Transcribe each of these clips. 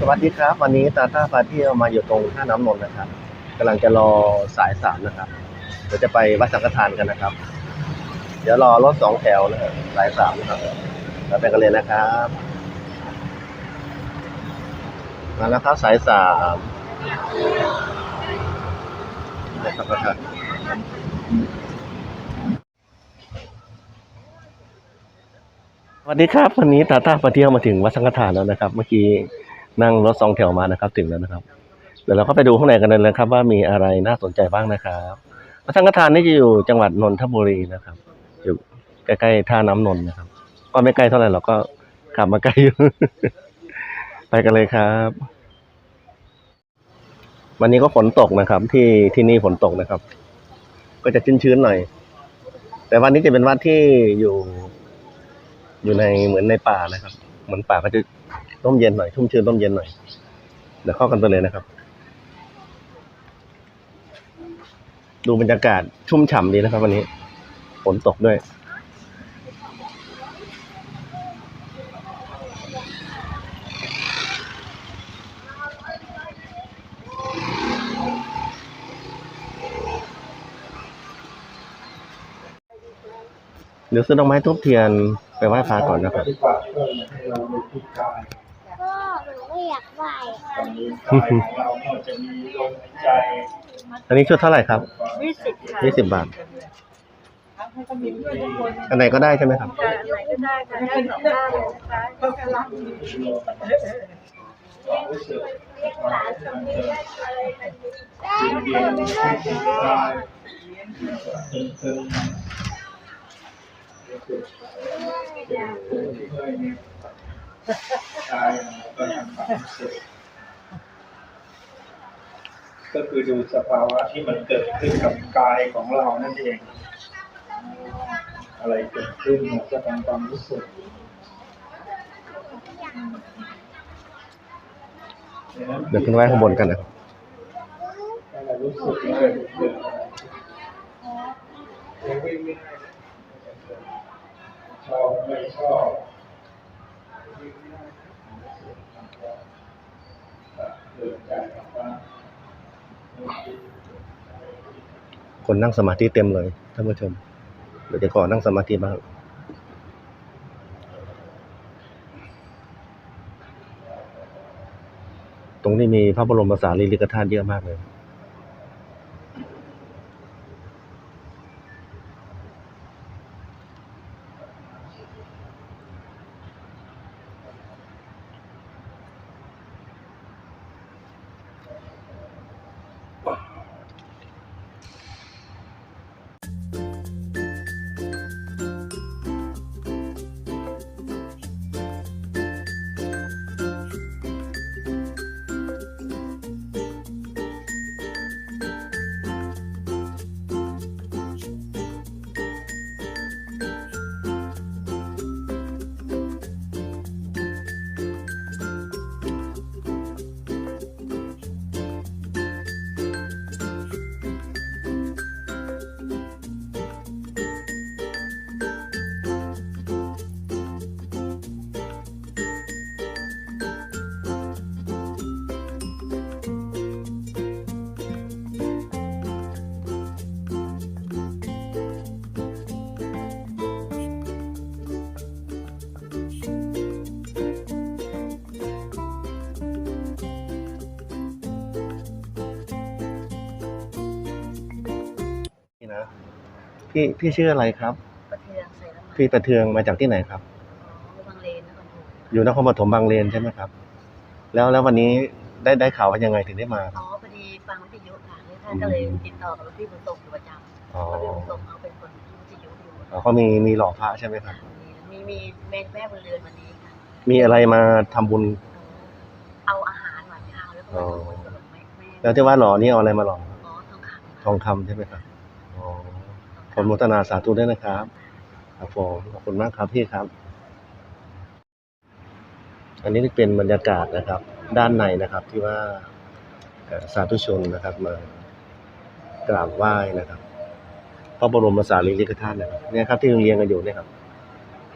สวัสดีครับ วันนี้ตาต้าพาเที่ยวมาอยู่ตรงท่าน้ำนนท์นะครับกำลังจะรอสายสามนะครับเดี๋ยวจะไปวัดสังฆทานกันนะครับ เดี๋ยวรอรถสองแถวนะครับสายสามนะครับเราไปกันเลยนะครับมาแล้วครับสายสามวัดสังฆทานสวัสดีครับ วันนี้ตาต้าพาเที่ยวมาถึงวัดสังฆทานแล้วนะครับ เมื่อกี้ นั่งรถสองแถวมานะครับ ถึงแล้วนะครับ เดี๋ยวเราก็ไปดูข้างในกันเลยนะครับ ว่ามีอะไรน่าสนใจบ้างนะครับวัดสังฆทานนี่จะอยู่จังหวัดนนทบุรีนะครับ อยู่ใกล้ๆท่าน้ำนนท์นะครับ ก็ไม่ใกล้เท่าไหร่เราก็ขับมาใกล้อยู่ไปกันเลยครับ วันนี้ก็ฝนตกนะครับ ที่ที่นี่ฝนตกนะครับ ก็จะชื้นๆหน่อย แต่วันนี้จะเป็นวัดที่อยู่ อยู่ในเหมือนในป่านะครับ เหมือนป่าก็จะ ร่มเย็นหน่อยชุ่มชื้นร่มเย็นหน่อย เดี๋ยวเข้ากันไปเลยนะครับ ดูบรรยากาศชุ่มฉ่ำดีนะครับ วันนี้ฝนตกด้วยเดี๋ยวซื้อดอกไม้ทุบเทียนไปไหว้พระก่อนนะครับ ได้ทุกกายก็หนูก็อยากไหว้ตอนนี้กายของเราก็จะมีลมหายใจอันนี้ชุดเท่าไหร่ครับยี่สิบค่ะยี่สิบบาท อันไหนก็ได้ใช่ไหมครับอะไรก็ได้ ก็กำลังความรู้สึกความรู้สึกมันจะได้เย็นๆที่กายตึงๆรู้สึกเป็นผู้ที่เคยมีกายก็ทำความรู้สึกก็คือดูสภาวะที่มันเกิดขึ้นกับกายของเรานั่นเอง อะไรเกิดขึ้นเราก็ทำความรู้สึกเดี๋ยวขึ้นไหว้ข้างบนกันนะครับให้เรารู้สึกว่าเกิดเกิดชอบไม่ชอบเกิดจากว่า คนนั่งสมาธิเต็มเลยท่านผู้ชมเดี๋ยวจะขอนั่งสมาธิบ้างตรงนี้มีพระบรมสารีริกธาตุเยอะมากเลย พี่พี่ชื่ออะไรครับ ประเทืองใส่น้ำมันพี่ประเทืองมาจากที่ไหนครับ อ๋อบางเลนนะคะอยู่นครปฐมบางเลนใช่ไหมครับ แล้วแล้ววันนี้ได้ได้ข่าวว่ายังไงถึงได้มาครับ อ๋อพอดีฟังวิทยุค่ะแล้วท่านก็เลยติดต่อกับพี่บุญส่งอยู่ประจำอ๋อเพราะพี่บุญส่งเขาเป็นคนวิทยุอยู่อ๋อเขามีมีหล่อพระใช่ไหมครับ มีมีเมนแม่บนเรือนวันนี้ค่ะ มีอะไรมาทำบุญ เอาอาหารหวานข้าวแล้วก็มาทำบุญกับแม่แม่แล้วที่ว่าหล่อนี่เอาอะไรมาหล่ออ๋อทองคำทองคำใช่ไหมครับอ๋อ ผลโมทนาสาธุด้วยนะครับครับผมขอบคุณมากครับพี่ครับ อันนี้เป็นบรรยากาศนะครับ ด้านในนะครับที่ว่าสาธุชนนะครับมากราบไหว้นะครับพระบรมสารีริกธาตุนะครับเนี่ยครับที่เรียงกันอยู่เนี่ยครับ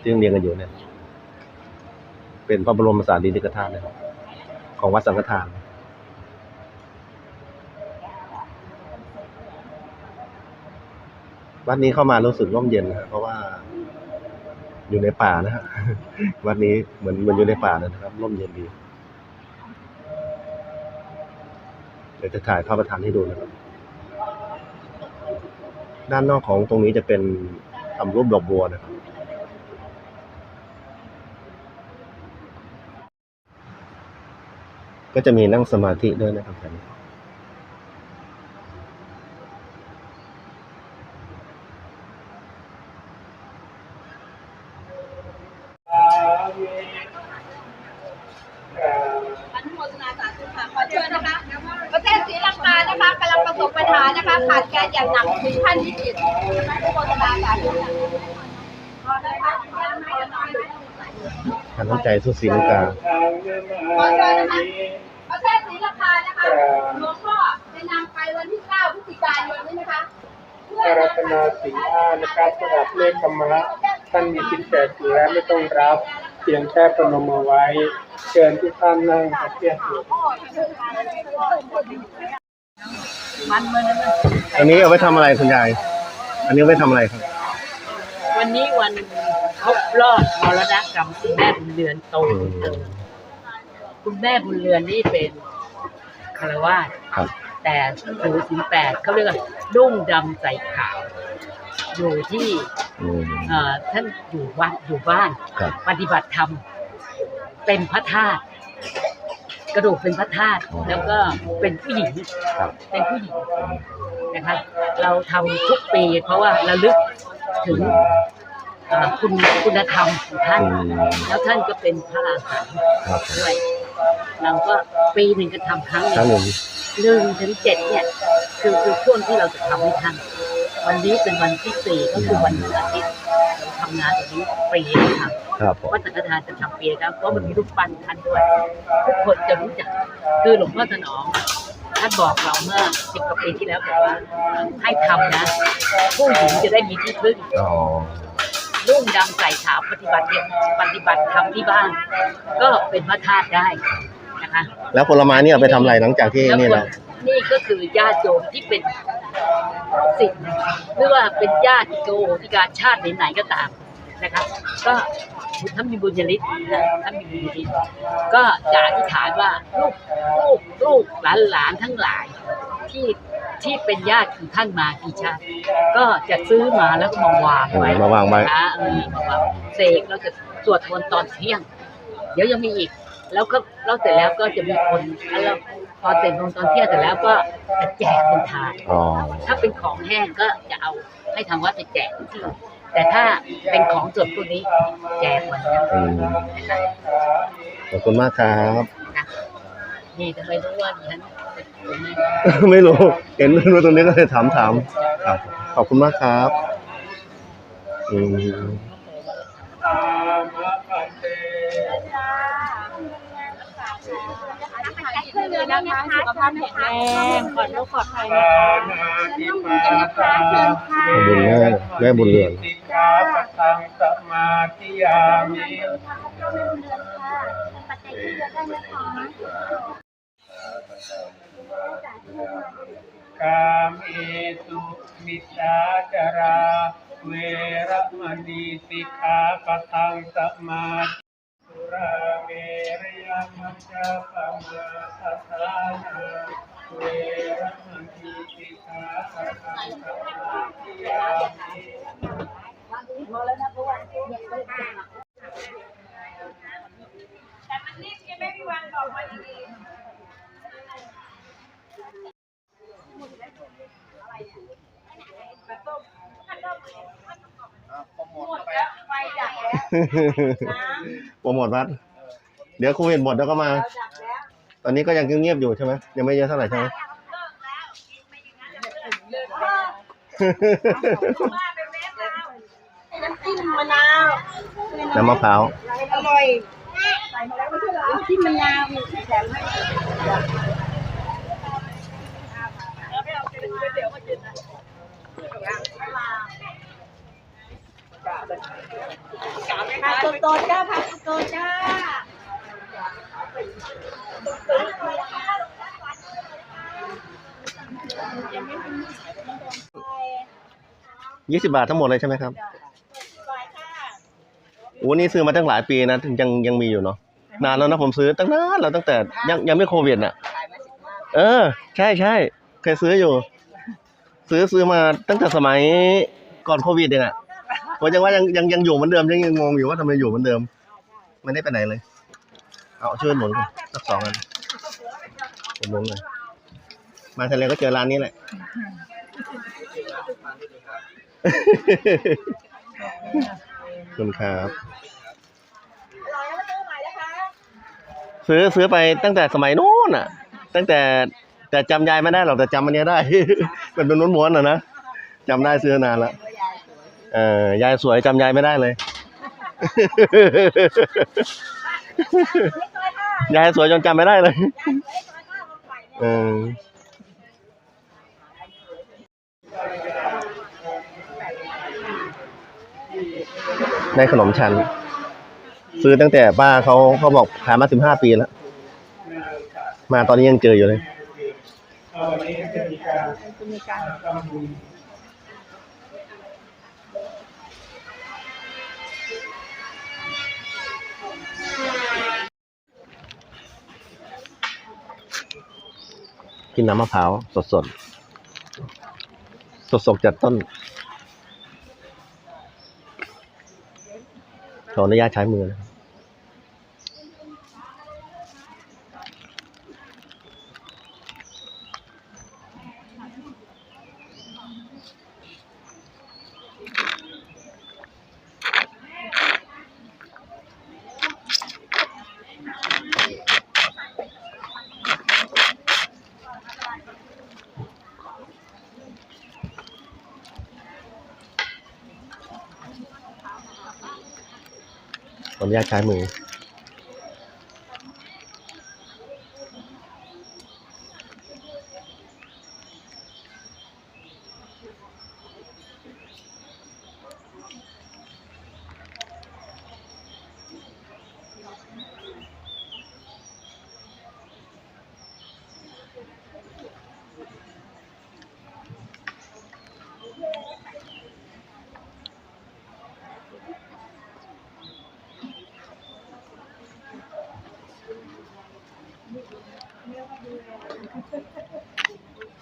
ที่เรียงกันอยู่เนี่ย เป็นพระบรมสารีริกธาตุนะครับขของวัดสังฆทาน วัดนี้เข้ามารู้สึกร่มเย็นนะครับเพราะว่า อยู่ในป่านะฮะวัดนี้เหมือนเหมันอยู่ในป่านะครับ ร่มเย็นดีเดี๋ยวจะถ่ายภาพประธานให้ดูนะครับ ด้านนอกของตรงนี้จะเป็นทำรูปดอกบัวนะครับก็จะมีนั่งสมาธิด้วยนะครับท่าน อนุโมทนาสาธุค่ะขอเชิญนะคะ ประเทศศรีลังกานะคะกำลังประสบปัญหานะคะขาดแคลนอย่างหนักถึงขั้นวิกฤตอนุโมทนาสาธุค่ะขอได้ค่ะ ท่านน้ำใจสุศรีลังกาขอเชิญนะคะประเทศศรีลังกานะคะหลวงพ่อจะนำไปวันที่9พฤศจิกายนนี้นะคะเพื่ออารัตนาสีห้านะครับสำหรับเลขธรรมะท่านมีจิตแก่อยู่แล้วไม่ต้องรับเพียงแค่ประนมเอาไว้ เชิญทุกท่านนั่งกับเพียรอยู่มันเมื่อนั้นอันนี้เอาไว้ทำอะไรคุณยาย อันนี้เอาไว้ทำอะไรครับ วันนี้วัน ครบรอบมรณกรรมคุณแม่บุญเรือนโตคุณแม่บุญเรือนนี่เป็นคารวาสครับ แต่ถือสินแปดเขาเรียกว่านุ่งดำใส่ขาว อยู่ที่อืมเอ่อท่านอยู่วัดอยู่บ้านครับปฏิบัติธรรม เป็นพระธาตุกระดูกเป็นพระธาตุแล้วก็เป็นผู้หญิงครับเป็นผู้หญิงนะคะเราทำทุกปีเพราะว่าระลึกถึงเอ่อคุณคุณธรรมของท่าน อืม แล้วท่านก็เป็นพระอรหันต์ครับด้วยเราก็ปีหนึ่งก็ทำครั้งหครั้งหนึ่นึ่งงหนึ่งถึงเจ็ดเนี่ยคือคือช่วงที่เราจะทำให้ท่านวันนี้เป็นวันที่สี่ก็คือวันอาทิตย์เราทำงานตรงนี้ปีนะคะครับผมวัดสังฆทานจะทำปีนะครับเพราะมันมีรูปปั้นท่านด้วย ทุกคนจะรู้จักคือหลวงพ่อถนอมท่านบอกเราเมื่อสิบกว่าปีที่แล้วบอกว่าให้ทำนะ ผู้หญิงจะได้มีที่พึ่ง อ๋อ นุ่งดำใส่ขาวปฏิบัติเนี่ยปฏิบัติธรรมที่บ้าน ก็เป็นพระธาตุได้นะคะแล้วผลไม้นี่เอาไปทำอะไรหลังจากที่แล้วนี่คแล้วนนี่ก็คือญาติโยมที่เป็นสิทธิ์หรือว่าเป็นญาติโยมที่การชาติไหนๆก็ตามนะคะก็ท่านมีบุญญาลิศนะท่านมีบุญญาลิศก็จะอธิษฐานว่าลูกลูกลูกหลานหลานทั้งหลายที่ ที่เป็นญาติของท่านมากี่ชาติก็จะซื้อมาแล้วก็มาวางไว้เออมาวางไว้ นะเออมาวางเสกเราจะสวดมนต์ตอนเที่ยง เดี๋ยวยังมีอีก แล้วก็แล้วเสร็จแล้วก็จะมีคนแล้วพอเสร็จมนต์ตอนเที่ยงเสร็จแล้วก็จะแจกคนทาน อ๋อ ถ้าเป็นของแห้งก็จะเอาให้ทางวัดไปแจกที่อื่นแต่ถ้าเป็นของสดพวกนี้แจกวันนี้อืมขอบคุณมากครับนะนี่ทำไมรู้ว่าดิฉันเป็นคนแม่ ไม่รู้ เห็นรู้ตรงนี้ก็เลยถามถามครับขอบคุณมากครับอืมช่วยเหลือนะคะสุขภาพแข็งแรงปลอดโรคปลอดภัยนะคะนติปาตาเชิญค่ะบุญแม่แม่บุญเรือนสิกขาปะทังสมาธิยามิกามเอสุมิจฉาจาราเวระมณีสิกขาปะทังสมาธิสุราเมรยมัจจปมาทัฏฐานาเวระมณีสิกขาปะทังสมาธิยามิ โปรโมทวัด เดี๋ยวโควิดหมดแล้วก็มา ตอนนี้ก็ยังเงียบๆอยู่ใช่ไหมยังไม่เยอะเท่าไหร่ใช่ไหมน้ำจิ้มมะนาวน้ำมะพร้าวอร่อยน้ำจิ้มมะนาวมีแถมให้ผัก ตสดๆจ้าพักสดๆจ้ายี่สิบาททั้งหมดเลยใช่ไหมครับโอ้นี่ซื้อมาตั้งหลายปีนะ ถึงยังยังมีอยู่เนาะ นานแล้วนะผมซื้อตั้งนานแล้วตั้งแต่ยังยังไม่โควิดอะ เออ ใช่ใช่เคยซื้ออยู่ ซื้อซื้อมาตั้งแต่สมัยก่อนโควิดเองอะ ผมยังว่ายังยังยังอยู่เหมือนเดิมยังยังงงอยู่ว่าทำไมอยู่เหมือนเดิมไม่ได้ไปไหนเลย เอาช่วยหนุนก่อนสักสองอันผมหนุนเลยมาทะเลก็เจอร้านนี้แหละ ขอบคุณครับ ซื้อซื้อไปตั้งแต่สมัยนู้นอะ ตั้งแต่แต่จำยายไม่ได้หรอกแต่จำอันเนี้ยได้ มันเป็นม้วนๆอะนะจำได้ซื้อนานละ เออยายสวยจำยายไม่ได้เลย ยายสวยจนจำไม่ได้เลยเออได้ขนมชั้นซื้อตั้งแต่ป้าเขาเขาบอกขายมาสิบห้าปีแล้ว มาตอนนี้ยังเจออยู่เลย กินน้ำมะพร้าวสดสดสดสดจากต้น ขออนุญาตใช้มือนะครับ ผมอนุญาตใช้มือ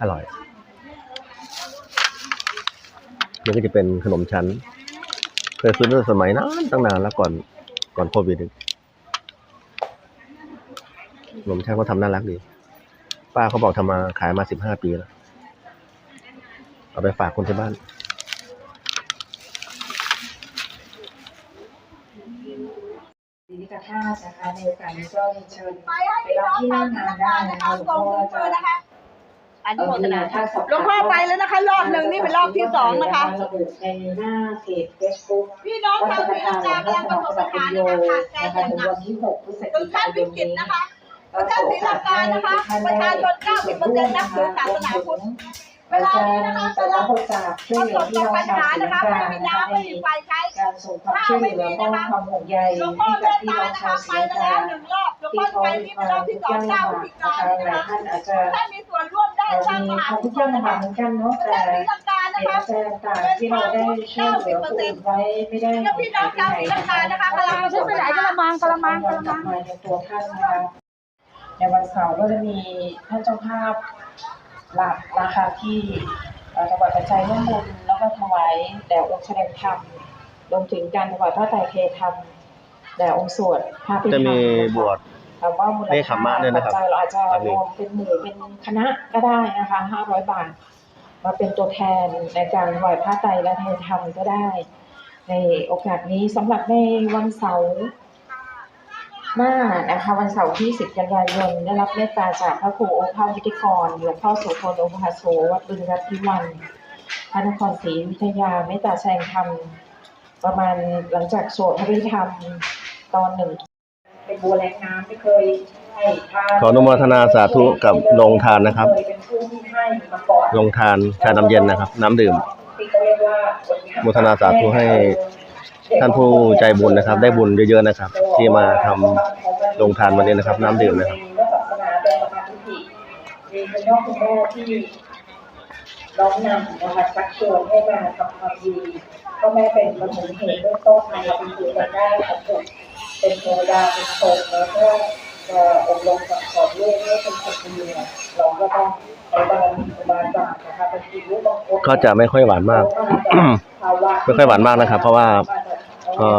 อร่อยนี่ก็จะเป็นขนมชั้น เคยซื้อตั้งสมัยนั้นตั้งนานแล้วก่อนก่อนโควิดขนมชั้นเขาทำน่ารักดี ป้าเขาบอกทำมาขายมาสิบห้าปีแล้ว เอาไปฝากคนที่บ้านศิริกธาตุนะคะในโอกาสนี้ก็เชิญไปให้พี่น้องชาวศรีลังกานะคะส่งถึงมือนะคะ อันนี้โมทนาหลวงพ่อไปแล้วนะคะ รอบหนึ่งนี่เป็นรอบที่สองนะคะระบุในหน้าเพจเฟซบุ๊กพี่น้องวัชาดวสัศงรีฆลัทางนกาวัดกำสลังมประรสบปัปัญญโยหานะคะขาดแคลนอย่างหนักนะคะถึงวันที่6พฤศถึจิงขั้กานยวินกฤตนี้นะคะประเทศศรีลังกานะคะ ประชาชน 90%นับถือศาสนาพุทธเวลานี้นะคะจะรับบริจาคช่วยประเหลืสอบพี่กับน้องปัญชาวหาศรีนะลัคะงไม่กามีนะคะน้ำไม่มีไฟใช้การส่งความช่วยเหลือมอบความห่วงใยหลวงให้พ่อกับเมตพี่ตาน้องนะชาคะวศรีไปลังมาแล้วกาหนึ่งรอบหลวงพ่อที่ไปเขานี่เป็นรอบที่สองเอ่อทุกข์ยากเก้าลำบากพฤศจิกายนนะคะนะคะหลายท่านอาจจะท่านมีส่วนร่วม ได้สร้างมมีหาความกุทุกข์ศยากลลำนะบาคะกเหมือนกันเนาะประเทแต่ศศรีลังกานะเหตุคะปัจจัยต่างๆที่เราได้ช่วยเหลือผู้อื่นไว้ไม่ได้แล้วพี่น้องชาวศรีลังกานะคะกำลังประสบปัญหากระมังกระมังกระมังในตัวท่านนะคะในวันเสาร์ก็จะมีท่านเจ้าภาพหลักนะคะที่เอ่อถวายปัจจัยร่วมบุญแล้วก็ถวายแด่องค์แสดงธรรมรวมถึงการถวายพระไตรเพลธรรมแด่องค์สวดพระพิธรรมจะมีบวช แต่ว่ามูลเลขค่าขำมะด้วยนะครับปัจจัยเราอาจจะอันรนี้วมเป็นหมู่เป็นคณะก็ได้นะคะห้าร้อยบาท มาเป็นตัวแทนในการถวายผ้าไตรและไทยธรรมก็ได้ ในโอกาสนี้สำหรับในวันเสาร์หน้านะคะวันเสาร์ที่ 10 กันยายนได้รับเมตตาจากพระครูโอภาสวิทยกรหลวงพ่อโสพลโอภาโสวัดบึงรัตนิวันพระนครศรีอยุธยาเมตตาแสดงธรรม ประมาณหลังจากสวดพระพิธรรมตอนหนึ่ง เป็นบัวแรงน้ำไม่เคยให้ทานขออนุโมทนาสาธุกับโรงทานนะครับเคยเป็นผู้ที่ให้มาก่อนลงทานชาน้ำเย็นนะครับ น้ำดื่ม ที่เขาเรียกว่าโมทนาสาธุให้ ท่านผู้ใจบุญนะครับ ได้บุญเยอะๆนะครับ ที่มาทำลงทานวันนี้นะครับ น้ำดื่มนะครับ มีพระศาสนาเป็นสมาธิมีคุณพ่อคุณแม่ที่น้อมนำนะคะชักชวนให้มาทำความดีพ่อแม่เป็นปฐมเหตุเบื้องต้นนะคะเป็นผู้กันได้สำเร็จ เป็นเทวดาเป็นพรหมแล้วก็จะอบรมสั่งสอนลูกให้เป็นคนดีเนี่ยเราก็ต้องใช้บารมีครูบาอาจารย์นะคะบางทีลูกบางคนก็จะไม่ค่อยหวานมาก ไม่ค่อยหวานมากนะครับ เพราะว่าก็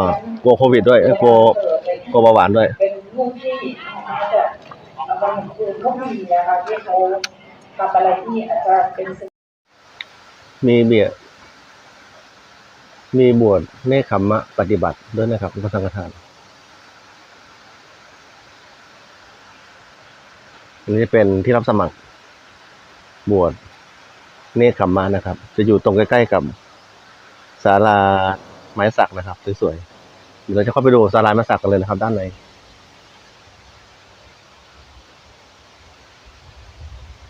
กลัวโควิดด้วยกลัวกลัวเบาหวานด้วย เป็นผู้ที่อาจจะบางคนก็มีนะคะที่เขาทำอะไรที่อาจจะเป็นมีเบียมีบวชเนคขมมะปฏิบัติด้วยนะครับพระสังฆทาน อันนี้เป็นที่รับสมัคร บวชเนคขมมะนะครับ จะอยู่ตรงใกล้ๆกับศาลาไม้สักนะครับสวยๆเดี๋ยวเราจะเข้าไปดูศาลาไม้สักกันเลยนะครับ ด้านใน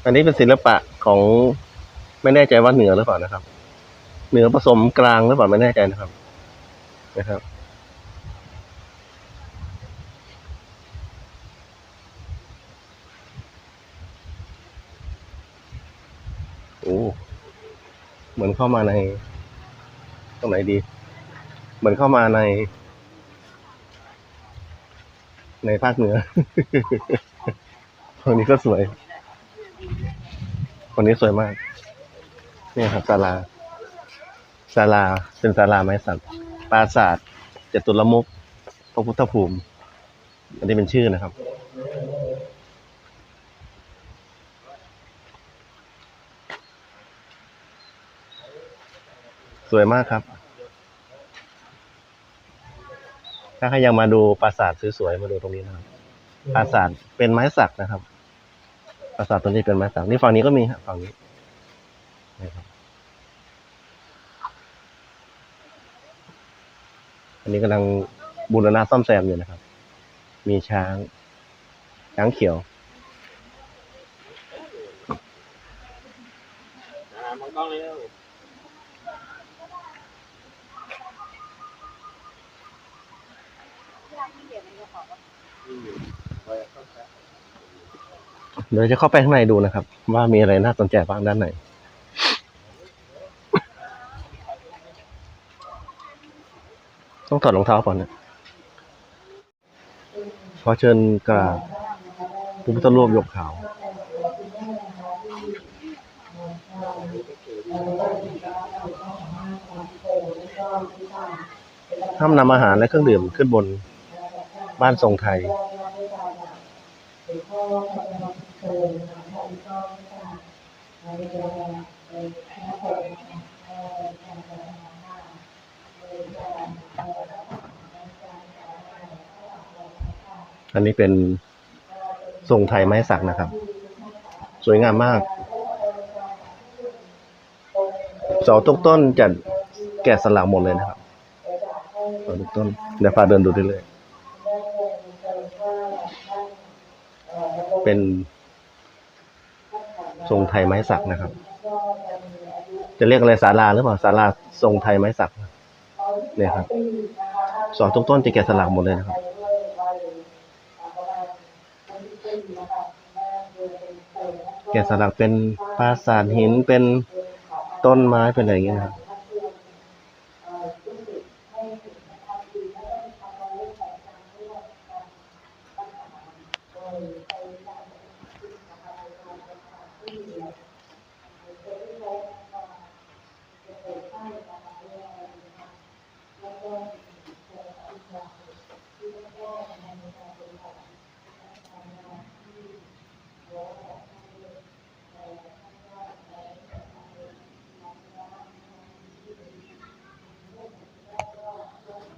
อันนี้เป็นศิลปะของไม่แน่ใจว่าเหนือหรือเปล่านะครับ เหนือผสมกลางหรือเปล่าไม่แน่ใจนะครับนะครับ โอ้ เหมือนเข้ามาใน ตรงไหนดี เหมือนเข้ามาใน ในภาคเหนือคนนี้ก็สวย คนนี้สวยมาก เนี่ยครับศาลาศาลาเป็นศาลาไม้สักปราสาทจตุรมุขพระพุทธภูมิ อันนี้เป็นชื่อนะครับ สวยมากครับ ถ้าใครยังมาดูปราสาทสวยๆมาดูตรงนี้นะครับปราสาทเป็นไม้สักนะครับ ปราสาทตัวนี้เป็นไม้สักนี่ฝั่งนี้ก็มีฮะฝั่งนี้นะครับอันนี้กำลังบูรณะซ่อมแซมอยู่นะครับ มีช้าง ช้างเขียวเเดี๋ยวจะเข้าไปข้างในดูนะครับ ว่ามีอะไรน่าสนใจบ้างด้านในต้องถอดรองเท้าก่อนนะขอเชิญกราบพระพุทธรูปยกขาวห้ามนำอาหารและเครื่องดื่มขึ้นบน บ้านทรงไทย อันนี้เป็นทรงไทยไม้สักนะครับ สวยงามมากเสาทุกต้นจะแกะสลักหมดเลยนะครับเสาทุกต้นเดี๋ยวพาเดินดูได้เลย เป็นทรงไทยไม้สักนะครับ จะเรียกอะไรศาลาหรือเปล่าศาลาทรงไทยไม้สักเนี่ยครับเสาทุกต้นจะแกะสลักหมดเลยนะครับ แกะสลักเป็นปราสาทหินเป็นต้นไม้เป็นอะไรอย่างเงี้ยนะครับ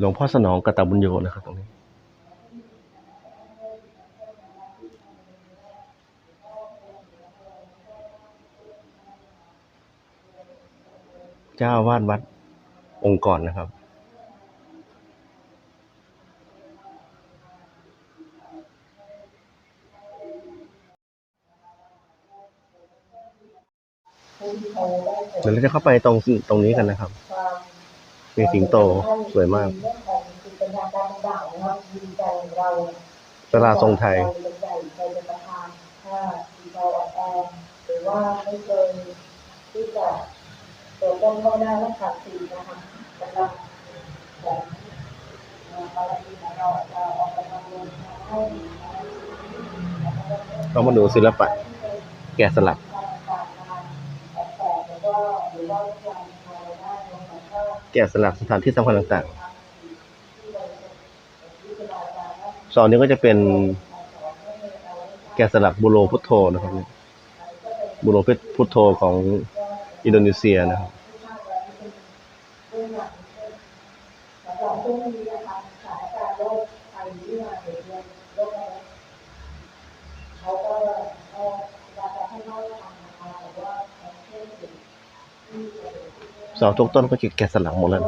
ลวงพ่อสนองกตบุญโยนะครับตรงนี้ เจ้าวาดวัดองค์ก่อนนะครับ เดี๋ยวเราจะเข้าไปตรงตรงนี้กันนะครับ มีสิงโตสวยมากสลาทรงไทยหรือว่าม่เคยที่จะตัวต้นก็ได้และขาดสีนะคะสำหรับของเอ่อบาองเราจะออกไปทำบุญให้เรามาดูศิลปะ แกะสลัก แกะสลักสถานที่สำคัญต่างๆซอนนี้ก็จะเป็นแกะสลักบุโรพุทโธนะครับบุโรพุทโธของอินโดนีเซียนะครับ สาทุกต้นก็จะแกะสลักหมดแล้ว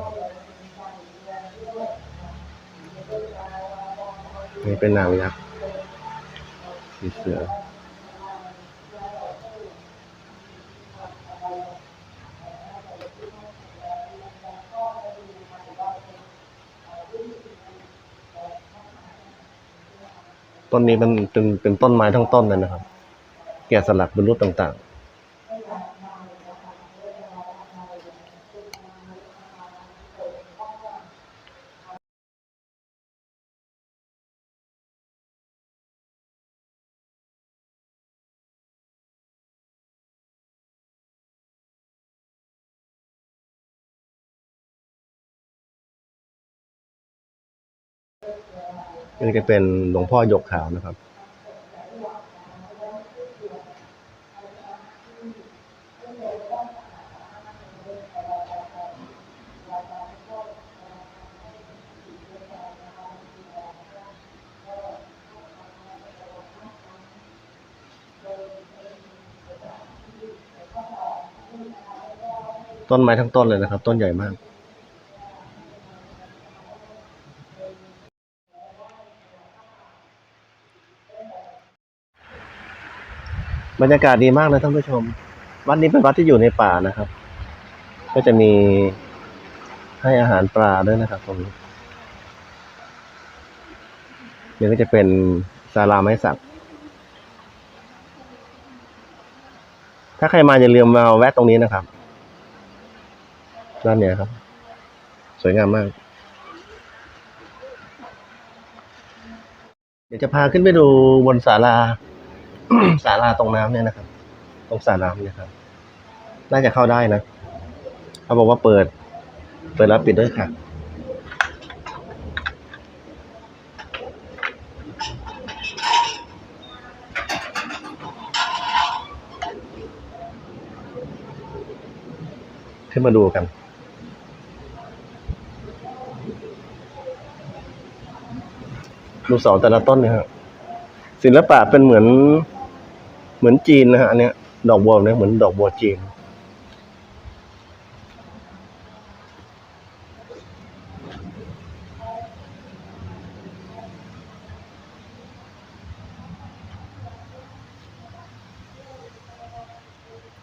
นี่เป็นนางยักษ์สีเสือต้นนี้มันเป็นเป็นต้นไม้ทั้งต้นเลยนะครับ แกะสลักเป็นรูปต่างๆ นี่จะเป็นหลวงพ่อหยกขาวนะครับ ต้นไม้ทั้งต้นเลยนะครับ ต้นใหญ่มาก บรรยากาศดีมากเลยท่านผู้ชม วัดนี้เป็นวัดที่อยู่ในป่านะครับ ก็จะมีให้อาหารปลาด้วยนะครับตรงนี้นี่ก็จะเป็นศาลาไม้สัก ถ้าใครมาอย่าลืมมาแวะตรงนี้นะครับ ด้านเนี้ยครับ สวยงามมาก เดี๋ยวจะพาขึ้นไปดูบนศาลา ศาลาตรงน้ำเนี่ยนะครับ ตรงสระน้ำเนี่ยครับ น่าจะเข้าได้นะเขาบอกว่าเปิด เปิดแล้วปิดด้วยค่ะขึ้นมาดูกัน ดูเสาแต่ละต้นเนี่ยฮะศิลปะเป็นเหมือน มือนจีนนะฮะอันเนี้ยดอกบัวเนี่ยเหมือนดอกบัวจีน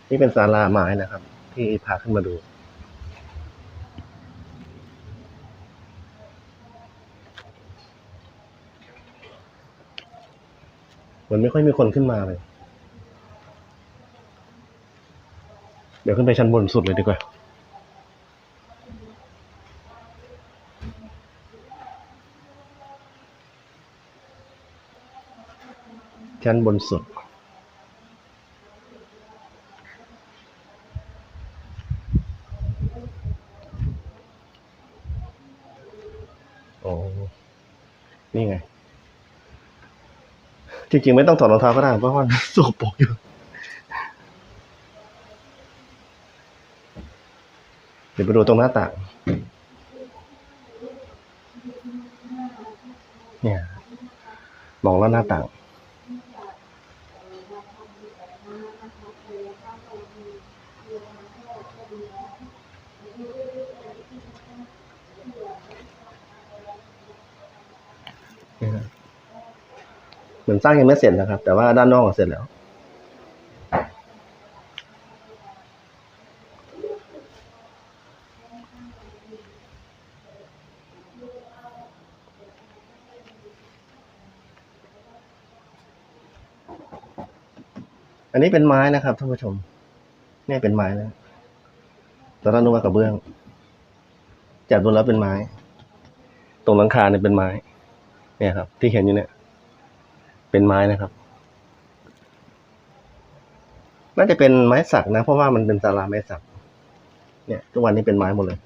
นี่เป็นศาลาไม้นะครับ ที่พาขึ้นมาดูมันไม่ค่อยมีคนขึ้นมาเลย เดี๋ยวขึ้นไปชั้นบนสุดเลยดีกว่า ชั้นบนสุด โอ้ นี่ไง จริงๆ ไม่ต้องถอดรองเท้าก็ได้เพราะว่าสกปรกอยู่ เดี๋ ยวไปดูตรงหน้าต่าง เนี่ย มองแล้วหน้าต่าง เหมือนสร้างยังไม่เสร็จนะครับ แต่ว่าด้านนอกเสร็จแล้ว นนี้เป็นไม้นะครับท่านผู้ชม เนี่ยเป็นไม้นะตอนนั้นนึกว่ากระเบื้องจับดูแล้วเป็นไม้ ตรงหลังคาเนี่ยเป็นไม้ เนี่ยครับ ที่เห็นอยู่เนี่ย เป็นไม้นะครับ น่าจะเป็นไม้สักนะ เพราะว่ามันเป็นศาลาไม้สัก เนี่ยทุกวันนี้เป็นไม้หมดเลย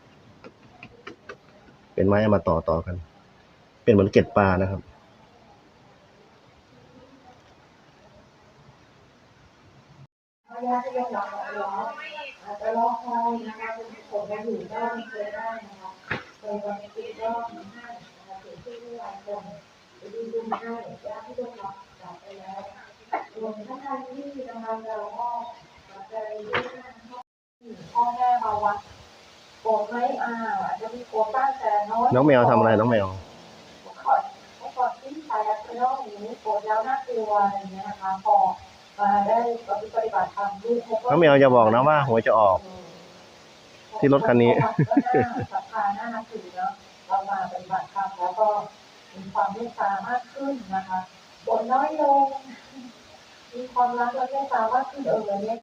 เป็นไม้เอามาต่อต่อกัน เป็นเหมือนเกล็ดปลานะครับ ญาติโยมเราร้องจะร้องคอยนะคะคุณผมกันอยู่ก็มีเคยได้นะคะเคยวันนี้ก็มีให้นะคะถึงที่ที่หลายคนไปดูดูให้ญาติโยมเราจากไปแล้วรวมทั้งท่านที่นะคะเราก็จะมีพ่อแม่มาวัดโกรธไหมอ่าจะมีโกรธบ้างแต่น้อยน้องแมวทำอะไรน้องแมวก่อนก่อนที่ชายรักไปนอกอย่างนี้โกรธแล้วน่ากลัวอะไรอย่างเงี้ยนะคะพอ มาได้ปฏิบัติธรรมลูกเขาก็น้องแมวจะบอกนะว่าหวยจะออก ที่รถคันนี้ก็น่าศรัทธาน่านับถือเนาะเรามาปฏิบัติธรรมแล้วก็มีความเมตตามากขึ้นนะคะบ่นน้อยลง มีความรักและเมตตามากขึ้นเออเนี่ย